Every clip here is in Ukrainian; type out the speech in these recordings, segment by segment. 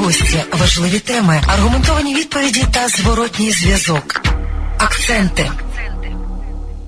гості, важливі теми, аргументовані відповіді та зворотній зв'язок. Акценти.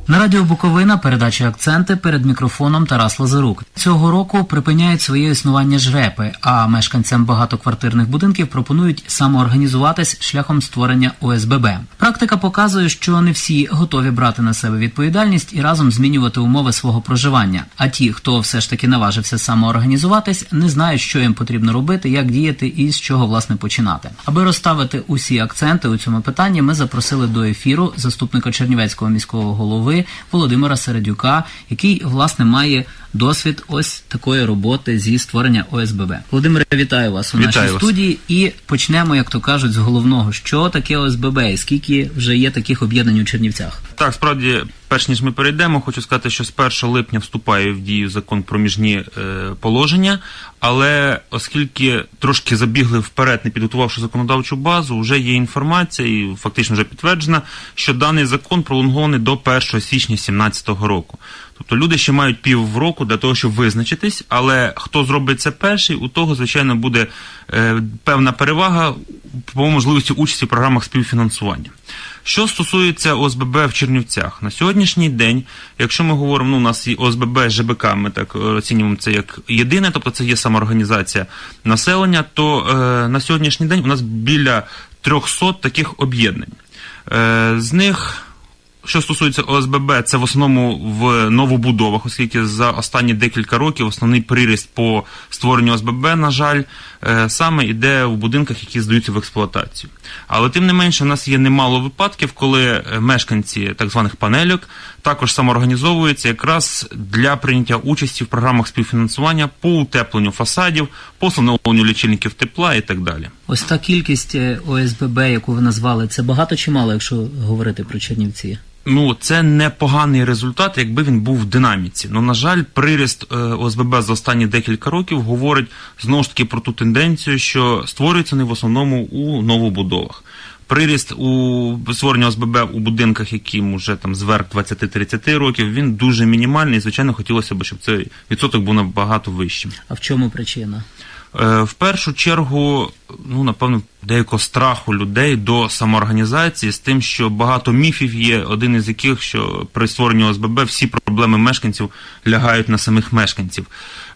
На радіо Буковина передача акценти перед мікрофоном Тарас Лазарук. Цього року припиняють своє існування жрепи, а мешканцям багатоквартирних будинків пропонують самоорганізуватись шляхом створення ОСББ. Практика показує, що не всі готові брати на себе відповідальність і разом змінювати умови свого проживання. А ті, хто все ж таки наважився самоорганізуватись, не знають, що їм потрібно робити, як діяти і з чого власне починати. Аби розставити усі акценти у цьому питанні, ми запросили до ефіру заступника Чернівецького міського голови Володимира Середюка, який власне має досвід ось такої роботи зі створення ОСББ. Володимире, вітаю вас у Вітаю нашій вас. студії. І почнемо, як то кажуть, з головного, що таке ОСББ і скільки вже є таких об'єднань у Чернівцях. Так, справді, перш ніж ми перейдемо, хочу сказати, що з 1 липня вступає в дію закон про міжні е, положення, але оскільки трошки забігли вперед, не підготувавши законодавчу базу, вже є інформація і фактично вже підтверджена, що даний закон пролонгований до 1 січня 2017 року. Тобто люди ще мають півроку для того, щоб визначитись, але хто зробить це перший, у того, звичайно, буде е, певна перевага по можливості участі в програмах співфінансування. Що стосується ОСББ в Чернівцях, на сьогоднішній день, якщо ми говоримо, ну у нас є ОСББ, ЖБК, ми так е, оцінюємо це як єдине, тобто це є самоорганізація населення, то е, на сьогоднішній день у нас біля 300 таких об'єднань. Е, з них що стосується ОСББ, це в основному в новобудовах, оскільки за останні декілька років основний приріст по створенню ОСББ, на жаль, е, саме йде в будинках, які здаються в експлуатацію. Але тим не менше, у нас є немало випадків, коли е, мешканці так званих панельок також самоорганізовуються якраз для прийняття участі в програмах співфінансування по утепленню фасадів, по встановленню лічильників тепла і так далі. Ось та кількість е, ОСББ, яку ви назвали, це багато чи мало, якщо говорити про Чернівці? Ну, це непоганий результат, якби він був в динаміці. Ну, на жаль, приріст е, ОСББ за останні декілька років говорить знову ж таки про ту тенденцію, що створюються вони в основному у новобудовах. Приріст у створення ОСББ у будинках, яким вже там зверх 20-30 років, він дуже мінімальний. І, звичайно, хотілося б, щоб цей відсоток був набагато вищим. А в чому причина? Е, В першу чергу, ну напевно, деякого страху людей до самоорганізації з тим, що багато міфів є, один із яких, що при створенні ОСББ всі проблеми мешканців лягають на самих мешканців.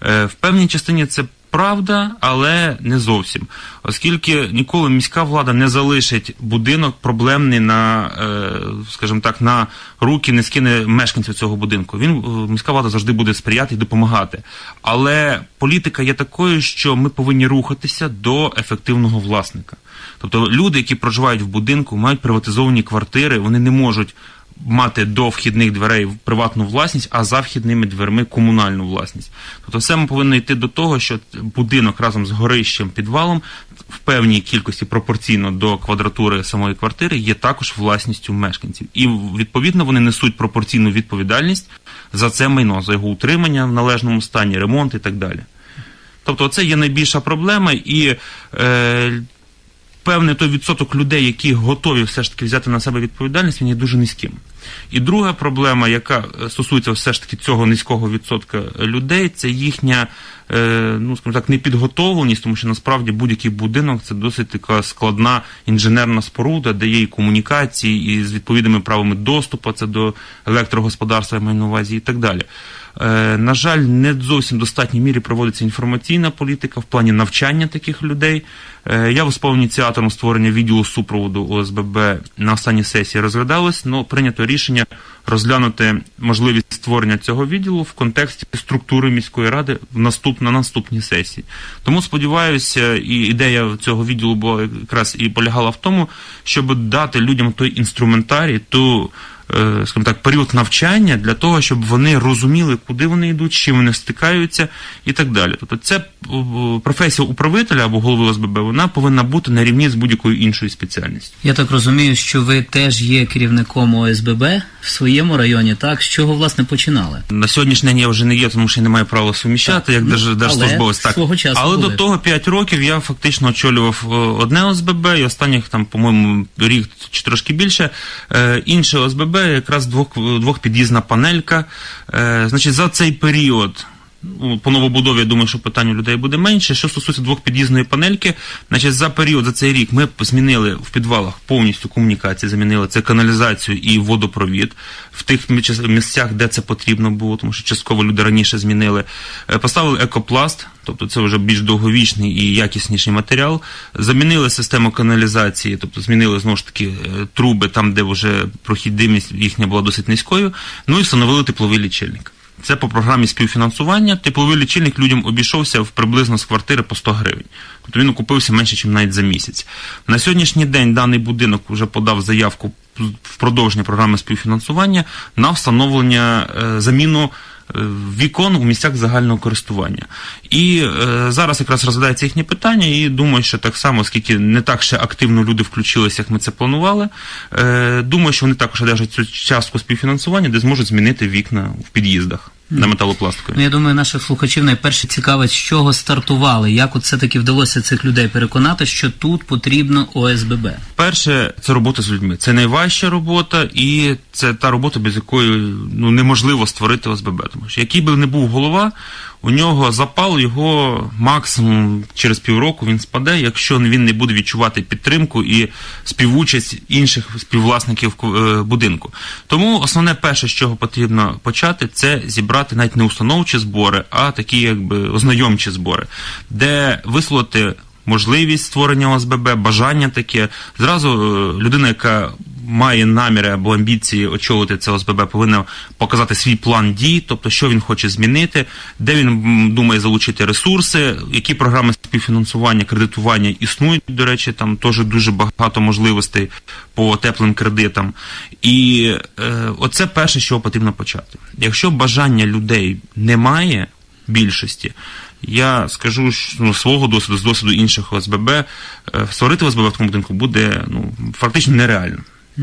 Е, В певній частині це. Правда, але не зовсім, оскільки ніколи міська влада не залишить будинок проблемний на, е, скажімо так, на руки не скине мешканців цього будинку. Він е, міська влада завжди буде сприяти і допомагати. Але політика є такою, що ми повинні рухатися до ефективного власника. Тобто люди, які проживають в будинку, мають приватизовані квартири, вони не можуть мати до вхідних дверей приватну власність, а за вхідними дверми комунальну власність. Тобто все ми повинні йти до того, що будинок разом з горищем підвалом в певній кількості пропорційно до квадратури самої квартири є також власністю мешканців. І відповідно вони несуть пропорційну відповідальність за це майно, за його утримання в належному стані, ремонт і так далі. Тобто це є найбільша проблема, і е, певний той відсоток людей, які готові все ж таки взяти на себе відповідальність, він є дуже низьким. І друга проблема, яка е, стосується все ж таки цього низького відсотка людей, це їхня, е, ну скажімо так, непідготовленість, тому що насправді будь-який будинок це досить така складна інженерна споруда, де є і комунікації, і з відповідними правами доступу, це до електрогосподарства, я маю на увазі, і так далі. Е, На жаль, не зовсім в достатній мірі проводиться інформаційна політика в плані навчання таких людей. Е, Я виступав ініціатором створення відділу супроводу ОСББ на останній сесії розглядалось, але прийнято рішення розглянути можливість створення цього відділу в контексті структури міської ради в наступ, на наступній сесії. Тому сподіваюся, і ідея цього відділу була якраз і полягала в тому, щоб дати людям той інструментарій, ту скажімо так, період навчання для того, щоб вони розуміли, куди вони йдуть, з чим вони стикаються і так далі. Тобто, це професія управителя або голови ОСББ, вона повинна бути на рівні з будь-якою іншою спеціальністю. Я так розумію, що ви теж є керівником ОСББ в своєму районі, так? З чого власне починали? На сьогоднішній день я вже не є, тому що я не маю права суміщати, як Ну, держ- держслужбовець. але Так. свого часу але були. до того 5 років я фактично очолював е, одне ОСББ, і останніх там, по-моєму, рік чи трошки більше. Е, інше ОСББ якраз двох, двохпід'їзна панелька. Е, значить, за цей період. Ну, по новобудові, я думаю, що питань у людей буде менше. Що стосується двохпід'їзної панельки, значить за період за цей рік ми змінили в підвалах повністю комунікації, замінили це каналізацію і водопровід в тих місцях, де це потрібно було, тому що частково люди раніше змінили. Е, Поставили екопласт, тобто це вже більш довговічний і якісніший матеріал. Замінили систему каналізації, тобто змінили знову ж таки е, труби там, де вже прохідимість їхня була досить низькою. Ну і встановили тепловий лічильник. Це по програмі співфінансування. Тепловий лічильник людям обійшовся в приблизно з квартири по 100 гривень. Тобто він окупився менше, ніж навіть за місяць. На сьогоднішній день даний будинок вже подав заявку в продовження програми співфінансування на встановлення е, заміну вікон у місцях загального користування. І е, зараз якраз розглядається їхнє питання, і думаю, що так само, оскільки не так ще активно люди включилися, як ми це планували. Е, думаю, що вони також одержать цю частку співфінансування, де зможуть змінити вікна в під'їздах на металопластикові. Ну, я думаю, наших слухачів найперше цікавить, з чого стартували, як от все-таки вдалося цих людей переконати, що тут потрібно ОСББ. Перше, це робота з людьми. Це найважча робота, і це та робота, без якої ну неможливо створити ОСББ. Тому що який би не був голова, у нього запал його максимум через півроку він спаде, якщо він не буде відчувати підтримку і співучасть інших співвласників е, будинку. Тому основне перше, з чого потрібно почати, це зібрати навіть не установчі збори, а такі якби ознайомчі збори, де висловити можливість створення ОСББ, бажання таке. Зразу е, людина, яка має наміри або амбіції очолити це ОСББ, повинна показати свій план дій, тобто що він хоче змінити, де він думає залучити ресурси, які програми співфінансування, кредитування існують. До речі, там теж дуже багато можливостей по теплим кредитам. І е, оце перше, чого потрібно почати. Якщо бажання людей немає більшості. Я скажу ну, свого досвіду, з досвіду інших ОСББ, е, створити ОСББ в такому будинку буде ну, фактично нереально.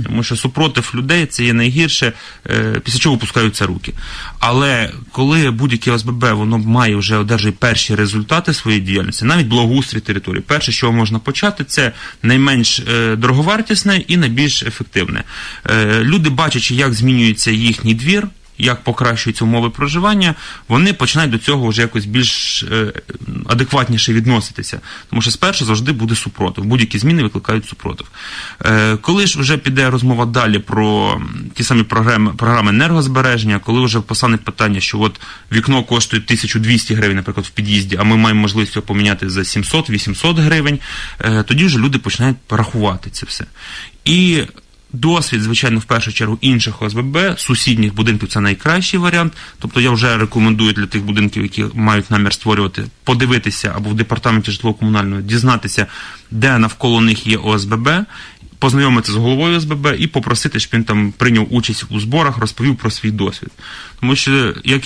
Тому що супротив людей це є найгірше, е, після чого опускаються руки. Але коли будь-яке ОСББ воно має вже одержує перші результати своєї діяльності, навіть благоустрій території, перше, що можна почати, це найменш е, дороговартісне і найбільш ефективне. Е, люди, бачачи, як змінюється їхній двір, як покращуються умови проживання, вони починають до цього вже якось більш е, адекватніше відноситися. Тому що спершу завжди буде супротив. Будь-які зміни викликають супротив. Е, коли ж вже піде розмова далі про ті самі програми, програми енергозбереження, коли вже постане питання, що от вікно коштує 1200 гривень, наприклад, в під'їзді, а ми маємо можливість його поміняти за 700-800 гривень, е, тоді вже люди починають порахувати це все. І Досвід, звичайно, в першу чергу інших ОСББ, сусідніх будинків це найкращий варіант. Тобто я вже рекомендую для тих будинків, які мають намір створювати, подивитися або в департаменті житлово-комунального дізнатися, де навколо них є ОСББ, познайомитися з головою ОСББ і попросити, щоб він там прийняв участь у зборах, розповів про свій досвід. Тому що, як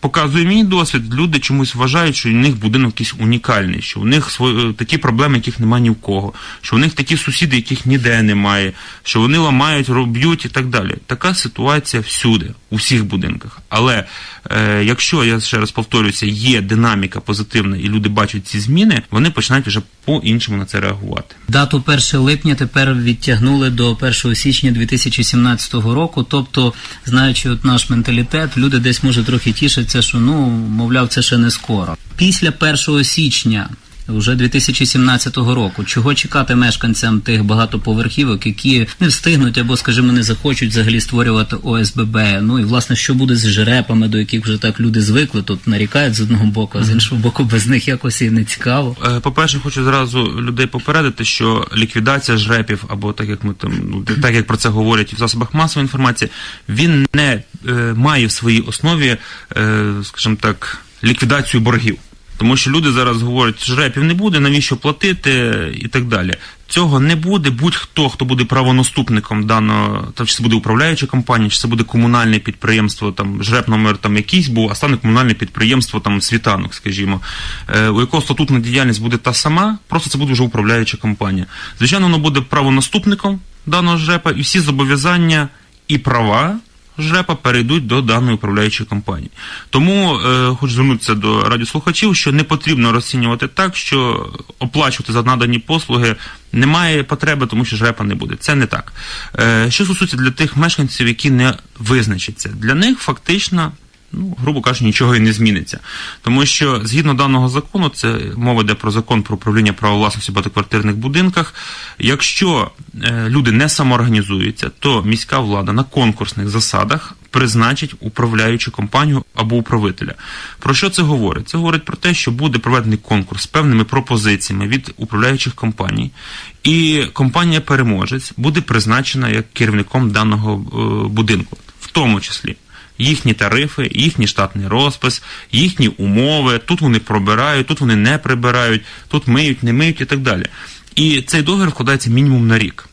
показує мій досвід, люди чомусь вважають, що у них будинок якийсь унікальний, що у них свої, такі проблеми, яких немає ні в кого, що у них такі сусіди, яких ніде немає, що вони ламають, роб'ють і так далі. Така ситуація всюди, у всіх будинках. Але е, якщо я ще раз повторююся, є динаміка позитивна і люди бачать ці зміни, вони починають вже по-іншому на це реагувати. Дату 1 липня тепер відтягнули до 1 січня 2017 року. Тобто, знаючи от наш менталітет, люди десь може трохи тішаться, що ну мовляв, це ще не скоро. Після 1 січня. Вже 2017 року. Чого чекати мешканцям тих багатоповерхівок, які не встигнуть або, скажімо, не захочуть взагалі створювати ОСББ? Ну і власне, що буде з жерепами, до яких вже так люди звикли, тут нарікають з одного боку, а з іншого боку, без них якось і не цікаво. Е, По-перше, хочу зразу людей попередити, що ліквідація жрепів, або так як ми там, ну так як про це говорять в засобах масової інформації, він не е, має в своїй основі, е, скажімо так, ліквідацію боргів. Тому що люди зараз говорять, жрепів не буде, навіщо платити і так далі. Цього не буде. Будь-хто, хто буде правонаступником даного, там чи це буде управляюча компанія, чи це буде комунальне підприємство, там жреп номер там якийсь був, а стане комунальне підприємство, там світанок, скажімо, е, у якого статутна діяльність буде та сама, просто це буде вже управляюча компанія. Звичайно, воно буде правонаступником даного жрепа, і всі зобов'язання і права жрепа перейдуть до даної управляючої компанії. Тому е, хочу звернутися до радіослухачів, що не потрібно розцінювати так, що оплачувати за надані послуги немає потреби, тому що жрепа не буде. Це не так. Е, що стосується для тих мешканців, які не визначаться, для них фактично. Ну, грубо кажучи, нічого і не зміниться. Тому що згідно даного закону, це мова йде про закон про управління права власності в багатоквартирних будинках. Якщо е, люди не самоорганізуються, то міська влада на конкурсних засадах призначить управляючу компанію або управителя. Про що це говорить? Це говорить про те, що буде проведений конкурс з певними пропозиціями від управляючих компаній, і компанія-переможець буде призначена як керівником даного е, будинку, в тому числі. Їхні тарифи, їхній штатний розпис, їхні умови. Тут вони пробирають, тут вони не прибирають, тут миють, не миють і так далі. І цей договір вкладається мінімум на рік.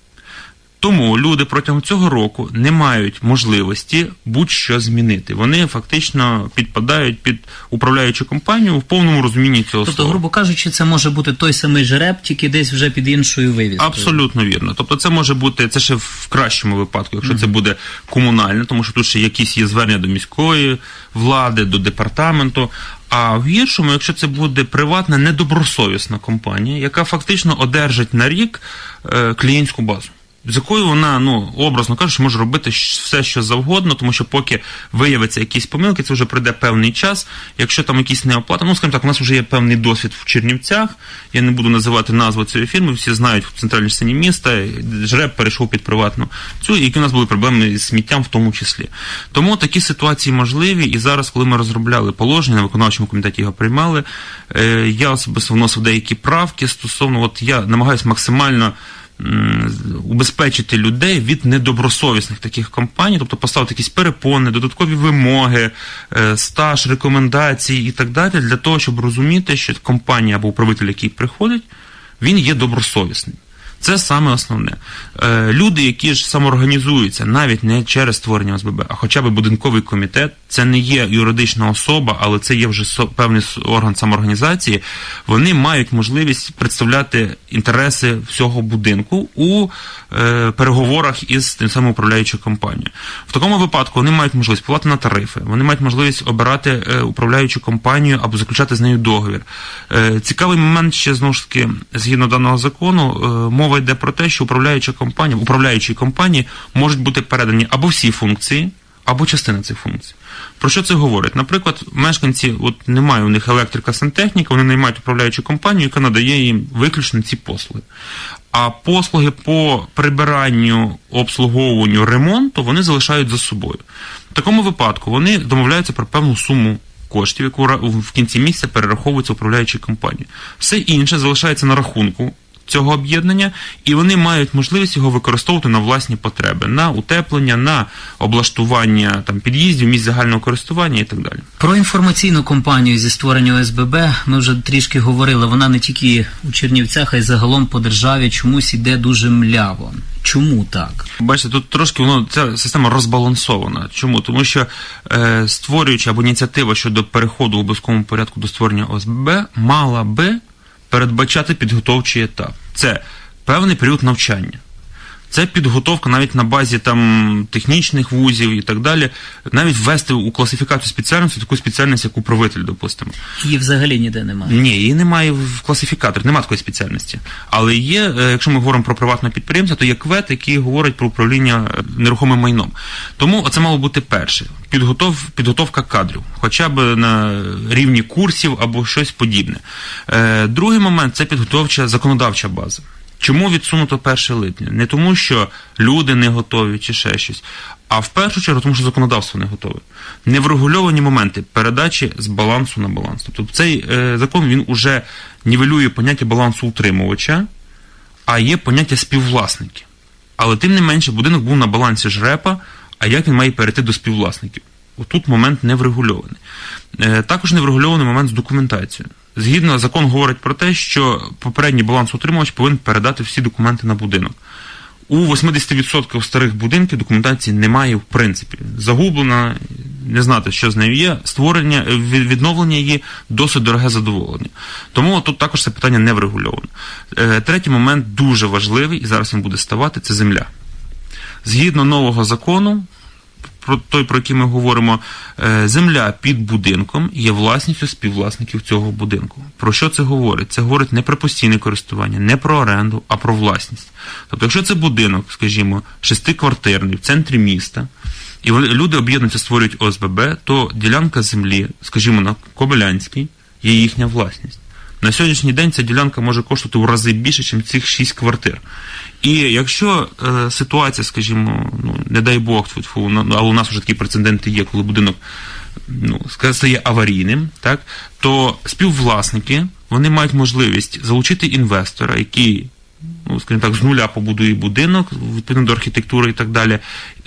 Тому люди протягом цього року не мають можливості будь-що змінити. Вони фактично підпадають під управляючу компанію в повному розумінні цього Тобто, слова. грубо кажучи, це може бути той самий жереб, тільки десь вже під іншою вивіскою. Абсолютно вірно. Тобто, це може бути це ще в кращому випадку, якщо це буде комунальне, тому що тут ще якісь є звернення до міської влади, до департаменту. А в гіршому, якщо це буде приватна недобросовісна компанія, яка фактично одержить на рік е, клієнтську базу. З якою вона, ну образно кажучи, може робити все, що завгодно, тому що поки виявиться якісь помилки, це вже пройде певний час. Якщо там якісь неоплата, ну скажімо так, у нас вже є певний досвід в Чернівцях. Я не буду називати назву цієї фірми, всі знають в центральній частині міста. Жреб перейшов під приватну цю, які у нас були проблеми з сміттям в тому числі. Тому такі ситуації можливі. І зараз, коли ми розробляли положення, на виконавчому комітеті його приймали, е, я особисто вносив деякі правки стосовно, от я намагаюся максимально убезпечити людей від недобросовісних таких компаній, тобто поставити якісь перепони, додаткові вимоги, е, стаж, рекомендації і так далі, для того, щоб розуміти, що компанія або управитель, який приходить, він є добросовісним. Це саме основне. Е, люди, які ж самоорганізуються, навіть не через створення ОСББ, а хоча б будинковий комітет, це не є юридична особа, але це є вже со- певний орган самоорганізації. Вони мають можливість представляти інтереси всього будинку у е, переговорах із тим самим управляючою компанією. В такому випадку вони мають можливість впливати на тарифи, вони мають можливість обирати е, управляючу компанію або заключати з нею договір. Е, цікавий момент ще знову ж таки, згідно даного закону, е, мова йде про те, що управляюча компанія, управляючій компанії можуть бути передані або всі функції, або частина цих функцій. Про що це говорить? Наприклад, мешканці, от немає у них електрика сантехніка, вони наймають управляючу компанію, яка надає їм виключно ці послуги. А послуги по прибиранню, обслуговуванню, ремонту вони залишають за собою. В такому випадку вони домовляються про певну суму коштів, яку в кінці місяця перераховується управляючій компанії. Все інше залишається на рахунку цього об'єднання, і вони мають можливість його використовувати на власні потреби, на утеплення, на облаштування там під'їздів, місць загального користування і так далі. Про інформаційну кампанію зі створення ОСББ ми вже трішки говорили. Вона не тільки у Чернівцях, а й загалом по державі чомусь іде дуже мляво. Чому так? Бачите, тут трошки воно ця система розбалансована. Чому? Тому що е, створюючи або ініціатива щодо переходу в обов'язковому порядку до створення ОСББ мала би передбачати підготовчий етап. Це певний період навчання. Це підготовка навіть на базі там технічних вузів і так далі, навіть ввести у класифікацію спеціальності таку спеціальність, як управитель, допустимо. Її взагалі ніде немає. Ні, її немає в класифікаторі, немає такої спеціальності. Але є, е, якщо ми говоримо про приватного підприємця, то є КВЕТ, який говорить про управління е, нерухомим майном. Тому це мало бути перше. Підготов, підготовка кадрів, хоча б на рівні курсів або щось подібне. Е, Другий момент це підготовча законодавча база. Чому відсунуто 1 липня? Не тому, що люди не готові чи ще щось, а в першу чергу, тому що законодавство не готове. Неврегульовані моменти передачі з балансу на баланс. Тобто цей е, закон він уже нівелює поняття балансу утримувача, а є поняття співвласників. Але тим не менше, будинок був на балансі жрепа, а як він має перейти до співвласників? Отут момент не врегульований. Е, також не врегульований момент з документацією. Згідно, закон говорить про те, що попередній балансоутримувач повинен передати всі документи на будинок. У 80% старих будинків документації немає в принципі. Загублена, не знати, що з нею є. Створення, відновлення її досить дороге задоволення. Тому тут також це питання не врегульовано. Е, Третій момент дуже важливий, і зараз він буде ставати, це земля. Згідно нового закону, про той, про який ми говоримо, е, земля під будинком є власністю співвласників цього будинку. Про що це говорить? Це говорить не про постійне користування, не про оренду, а про власність. Тобто, якщо це будинок, скажімо, шестиквартирний в центрі міста, і люди об'єднуються, створюють ОСББ, то ділянка землі, скажімо, на Кобилянській, є їхня власність. На сьогоднішній день ця ділянка може коштувати у рази більше, ніж цих шість квартир. І якщо е, ситуація, скажімо, ну не дай Бог, тьфу-тьфу, ну, але у нас вже такі прецеденти є, коли будинок ну, стає аварійним, так то співвласники вони мають можливість залучити інвестора, який ну, скажімо так, з нуля побудує будинок відповідно до архітектури і так далі,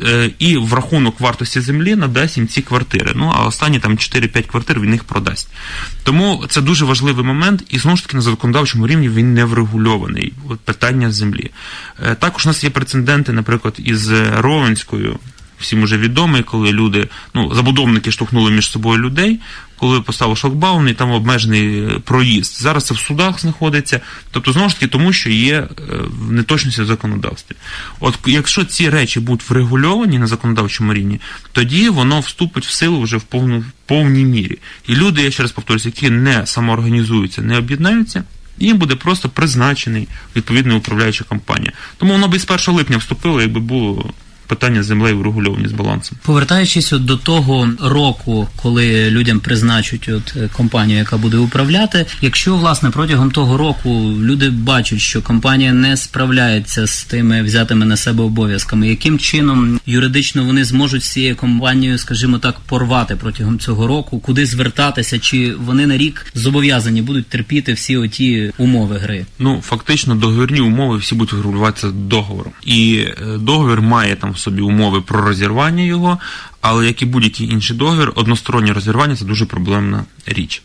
е, і в рахунок вартості землі надасть їм ці квартири. Ну а останні там 4-5 квартир він їх продасть. Тому це дуже важливий момент, і знову ж таки на законодавчому рівні він не врегульований. От питання землі. Е, Також у нас є прецеденти, наприклад, із Ровенською. Всім уже відомий, коли люди, ну, забудовники штовхнули між собою людей, коли поставив шокбаун і там обмежений е, проїзд. Зараз це в судах знаходиться. Тобто, знову ж таки, тому що є е, неточності в законодавстві. От якщо ці речі будуть врегульовані на законодавчому рівні, тоді воно вступить в силу вже в повну в повній мірі. І люди, я ще раз повторюсь, які не самоорганізуються, не об'єднаються. Їм буде просто призначений відповідний управляюча компанія. Тому воно би з 1 липня вступило, якби було питання з землею врегульовані з балансом. Повертаючись от до того року, коли людям призначать от е, компанію, яка буде управляти, якщо власне протягом того року люди бачать, що компанія не справляється з тими взятими на себе обов'язками, яким чином юридично вони зможуть з цією компанією, скажімо так, порвати протягом цього року, куди звертатися, чи вони на рік зобов'язані будуть терпіти всі оті умови гри? Ну, фактично, договірні умови всі будуть регулюватися договором. І е, договір має там в собі умови про розірвання його, але як і будь-який інший договір, одностороннє розірвання це дуже проблемна річ.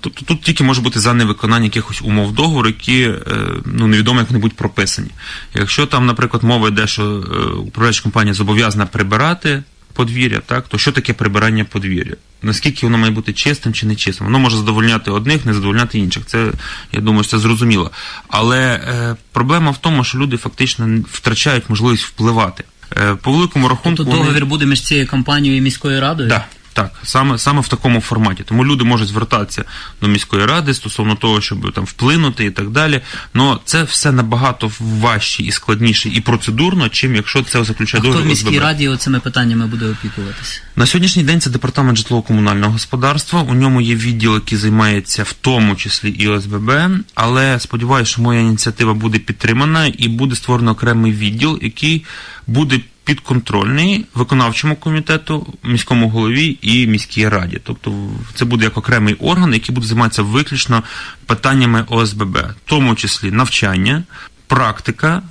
Тобто тут тільки може бути за невиконання якихось умов договору, які е, ну, невідомо як вони будуть прописані. Якщо там, наприклад, мова йде, що е, управляюча компанія зобов'язана прибирати подвір'я, так, то що таке прибирання подвір'я? Наскільки воно має бути чистим чи не чистим? Воно може задовольняти одних, не задовольняти інших. Це я думаю, це зрозуміло. Але е, проблема в тому, що люди фактично втрачають можливість впливати. Е, по великому рахунку Тобто вони- договір буде між цією компанією і міською радою? Так, так, саме, саме в такому форматі. Тому люди можуть звертатися до міської ради стосовно того, щоб там вплинути і так далі. Но це все набагато важче і складніше і процедурно, чим якщо це заключає хто в міській раді оцими питаннями буде опікуватися? На сьогоднішній день це департамент житлово-комунального господарства. У ньому є відділ, який займається в тому числі і ОСББ. Але сподіваюся, що моя ініціатива буде підтримана і буде створено окремий відділ, який буде підконтрольний виконавчому комітету, міському голові і міській раді. Тобто це буде як окремий орган, який буде займатися виключно питаннями ОСББ, в тому числі навчання, практика.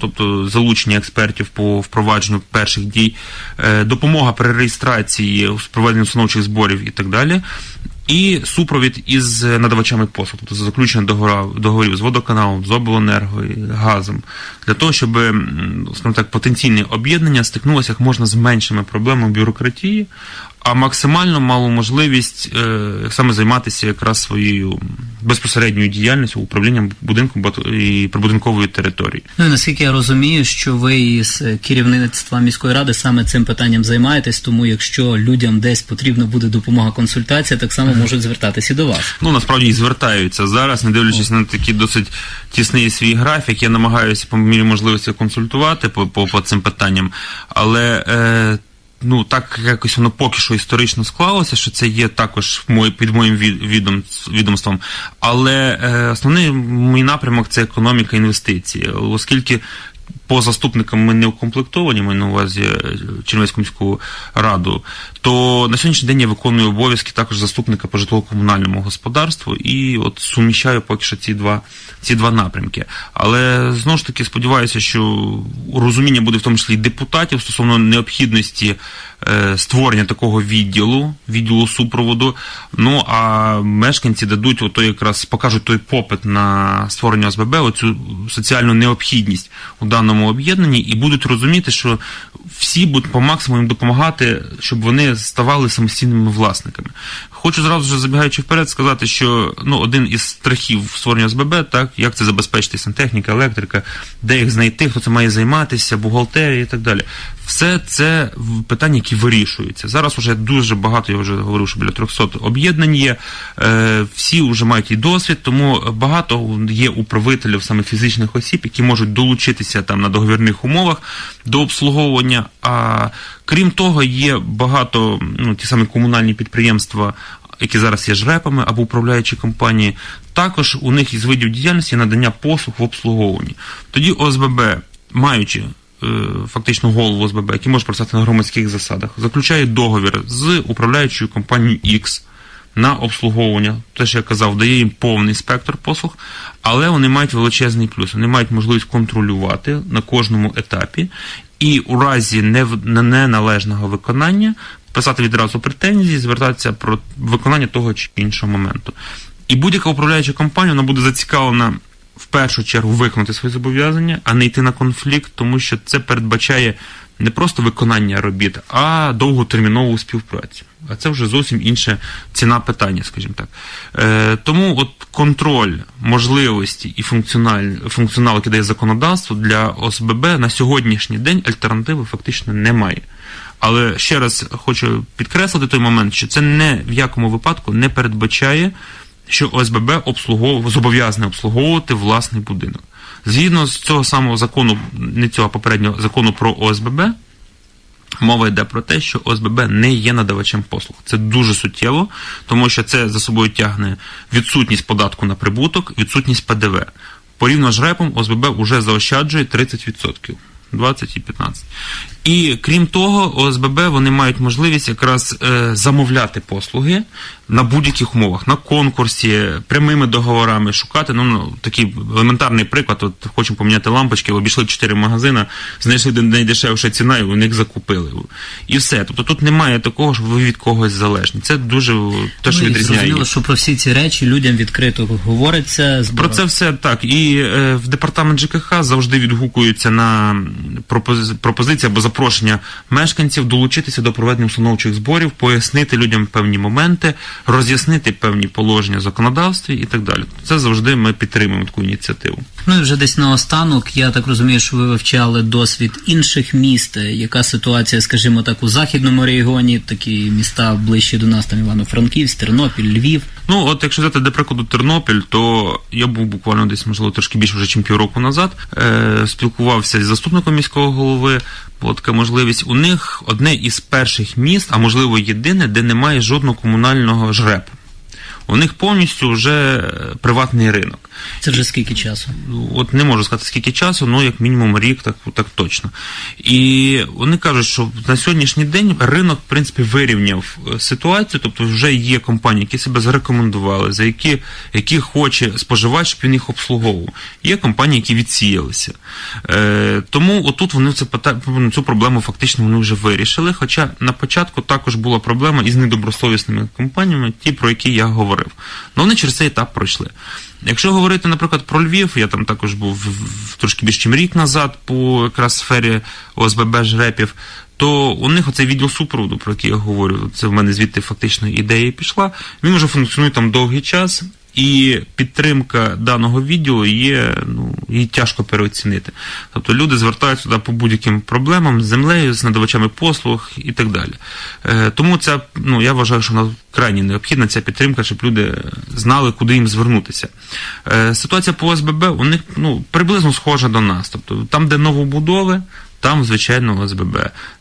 Тобто залучення експертів по впровадженню перших дій, е, допомога при реєстрації з проведенням установчих зборів і так далі, і супровід із надавачами послуг, тобто заключення договора- договорів з водоканалом, з обленерго, газом, для того, щоб скажімо так, потенційне об'єднання стикнулося як можна з меншими проблемами бюрократії, а максимально мало можливість е, саме займатися якраз своєю безпосередньою діяльністю управлінням будинком і прибудинкової території. Ну і наскільки я розумію, що ви із керівництва міської ради саме цим питанням займаєтесь, тому якщо людям десь потрібна буде допомога консультація, так само можуть звертатися до вас. Ну насправді і звертаються зараз, не дивлячись на такий досить тісний свій графік. Я намагаюся по мірі можливості консультувати по, по, по цим питанням, але. Е, Ну, так якось воно поки що історично склалося, що це є також під моїм від- відом, відомством. Але е, основний мій напрямок це економіка інвестиції, оскільки по заступникам ми не укомплектовані, ми на увазі е, Чернівецьку міську раду, то на сьогоднішній день я виконую обов'язки також заступника по житлово-комунальному господарству і от суміщаю поки що ці два, ці два напрямки. Але знову ж таки сподіваюся, що розуміння буде в тому числі і депутатів стосовно необхідності створення такого відділу, відділу супроводу. Ну а мешканці дадуть ото якраз покажуть той попит на створення ОСББ, оцю соціальну необхідність у даному об'єднанні, і будуть розуміти, що всі будуть по максимуму їм допомагати, щоб вони ставали самостійними власниками. Хочу зразу ж забігаючи вперед сказати, що ну один із страхів створення ОСББ, так як це забезпечити сантехніка, електрика, де їх знайти, хто це має займатися, бухгалтерія і так далі. Все це питання, які вирішуються. Зараз вже дуже багато, я вже говорив, що біля 300 об'єднань є. Е, всі вже мають і досвід, тому багато є управителів саме фізичних осіб, які можуть долучитися там на договірних умовах до обслуговування. А крім того, є багато ну, ті самі комунальні підприємства. Які зараз є жрепами або управляючі компанії, також у них із видів діяльності надання послуг в обслуговуванні. Тоді ОСББ, маючи фактично голову ОСББ, який може працювати на громадських засадах, заключає договір з управляючою компанією X на обслуговування. Те, що я казав, дає їм повний спектр послуг, але вони мають величезний плюс. Вони мають можливість контролювати на кожному етапі, і у разі неналежного виконання писати відразу претензії, звертатися про виконання того чи іншого моменту. І будь-яка управляюча компанія вона буде зацікавлена в першу чергу виконати свої зобов'язання, а не йти на конфлікт, тому що це передбачає не просто виконання робіт, а довготермінову співпрацю. А це вже зовсім інша ціна питання, скажімо так. Е, тому от контроль можливості і функціональ, функціонал, який дає законодавство для ОСББ на сьогоднішній день альтернативи фактично немає. Але ще раз хочу підкреслити той момент, що це не в якому випадку не передбачає, що ОСББ обслуговує зобов'язане обслуговувати власний будинок. Згідно з цього самого закону, не цього попереднього закону про ОСББ, мова йде про те, що ОСББ не є надавачем послуг. Це дуже суттєво, тому що це за собою тягне відсутність податку на прибуток, відсутність ПДВ. Порівняно з РЕПом ОСББ вже заощаджує 30%. 20 і 15. І крім того, ОСББ вони мають можливість якраз е, замовляти послуги на будь-яких умовах, на конкурсі, прямими договорами, шукати. Ну, ну такий елементарний приклад. От хочемо поміняти лампочки, обійшли 4 магазини, знайшли де найдешевша ціна, і у них закупили. І все. Тобто тут немає такого, що ви від когось залежні. Це дуже те, що Ну, відрізняє. зрозуміло, що про всі ці речі людям відкрито говориться. Про це все так. І е, в департамент ЖКХ завжди відгукуються на пропози- пропозиції або запрошення мешканців долучитися до проведення установчих зборів, пояснити людям певні моменти, роз'яснити певні положення в законодавстві і так далі. Це завжди ми підтримуємо таку ініціативу. Ну і вже десь наостанок, я так розумію, що ви вивчали досвід інших міст. Яка ситуація, скажімо так, у західному регіоні, такі міста ближче до нас, там Івано-Франківськ, Тернопіль, Львів. Ну, от якщо взяти, до прикладу, Тернопіль, то я був буквально десь, можливо, трошки більше вже, ніж півроку назад. Е, спілкувався з заступником міського голови. Така можливість. У них одне із перших міст, а можливо єдине, де немає жодного комунального жрепу. У них повністю вже е, приватний ринок. Це вже скільки часу? Ну, От не можу сказати скільки часу, ну як мінімум рік, так, так точно. І вони кажуть, що на сьогоднішній день ринок, в принципі, вирівняв е, ситуацію, тобто вже є компанії, які себе зарекомендували, за які, які хоче споживач, щоб він їх обслуговував. Є компанії, які відсіялися. Е, тому отут вони це ну, цю проблему фактично вони вже вирішили. Хоча на початку також була проблема із недобросовісними компаніями, ті, про які я говорив. Ну вони через цей етап пройшли. Якщо говорити, наприклад, про Львів, я там також був трошки більше ніж рік назад по якраз сфері ОСББ жрепів, то у них оцей відділ супроводу, про який я говорю, це в мене звідти фактично ідея пішла. Він вже функціонує там довгий час, і підтримка даного відділу є, ну, її тяжко переоцінити. Тобто люди звертаються туди по будь-яким проблемам з землею, з надавачами послуг і так далі. Е, тому це, ну, я вважаю, що вона крайні необхідна ця підтримка, щоб люди знали, куди їм звернутися. Е, ситуація по ОСББ у них ну, приблизно схожа до нас. Тобто там, де новобудови, там, звичайно, ОСББ.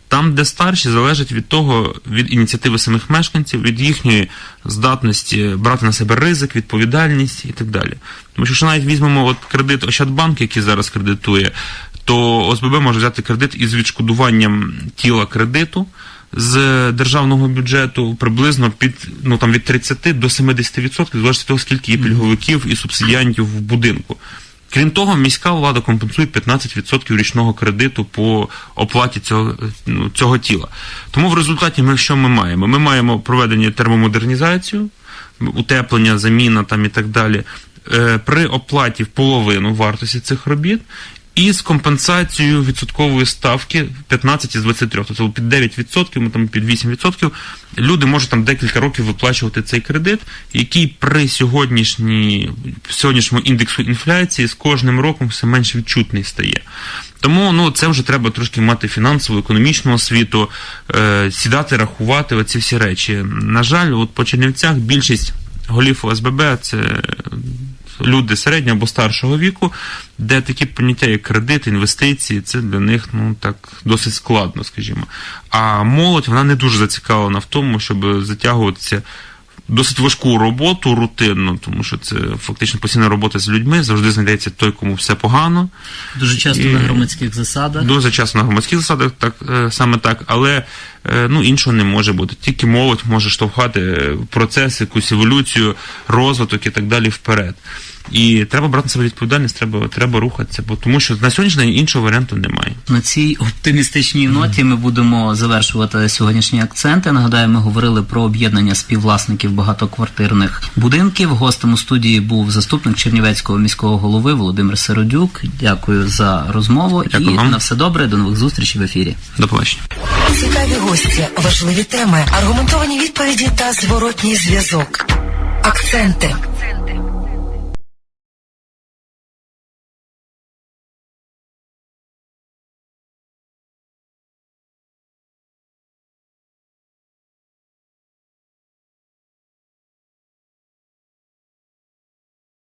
Там, де старші, залежить від того, від ініціативи самих мешканців, від їхньої здатності брати на себе ризик, відповідальність і так далі. Тому що, якщо навіть візьмемо от кредит Ощадбанк, який зараз кредитує, то ОСББ може взяти кредит із відшкодуванням тіла кредиту з державного бюджету приблизно під ну там від 30 до 70%, залежить від того, скільки є пільговиків і субсидіантів в будинку. Крім того, міська влада компенсує 15% річного кредиту по оплаті цього, ну, цього тіла. Тому в результаті ми що ми маємо? Ми маємо проведення термомодернізацію, утеплення, заміна там і так далі. Е, При оплаті в половину вартості цих робіт і з компенсацією відсоткової ставки 15 із 23. Тобто під 9%, ми там під 8%. Люди можуть там декілька років виплачувати цей кредит, який при сьогоднішній, сьогоднішньому індексу інфляції з кожним роком все менш відчутний стає. Тому ну, це вже треба трошки мати фінансову, економічну освіту, е, сідати, рахувати оці всі речі. На жаль, от по Чернівцях більшість голів ОСББ це люди середнього або старшого віку, де такі поняття, як кредит, інвестиції, це для них ну так досить складно, скажімо. А молодь вона не дуже зацікавлена в тому, щоб затягуватися досить важку роботу рутинну, тому що це фактично постійна робота з людьми, завжди знайдеться той, кому все погано. Дуже часто І- на громадських засадах. Дуже часто на громадських засадах так, е, саме так, але ну, іншого не може бути. Тільки молодь може штовхати е, процес, якусь еволюцію, розвиток і так далі вперед. І треба брати на себе відповідальність, треба, треба рухатися, бо тому що на сьогоднішній день іншого варіанту немає. На цій оптимістичній ноті ми будемо завершувати сьогоднішні акценти. Нагадаю, ми говорили про об'єднання співвласників багатоквартирних будинків. Гостем у студії був заступник Чернівецького міського голови Володимир Сиродюк. Дякую за розмову Дякую і вам. на все добре. До нових зустрічей в ефірі. До побачення. Гості, важливі теми, аргументовані відповіді та зворотній зв'язок. Акценти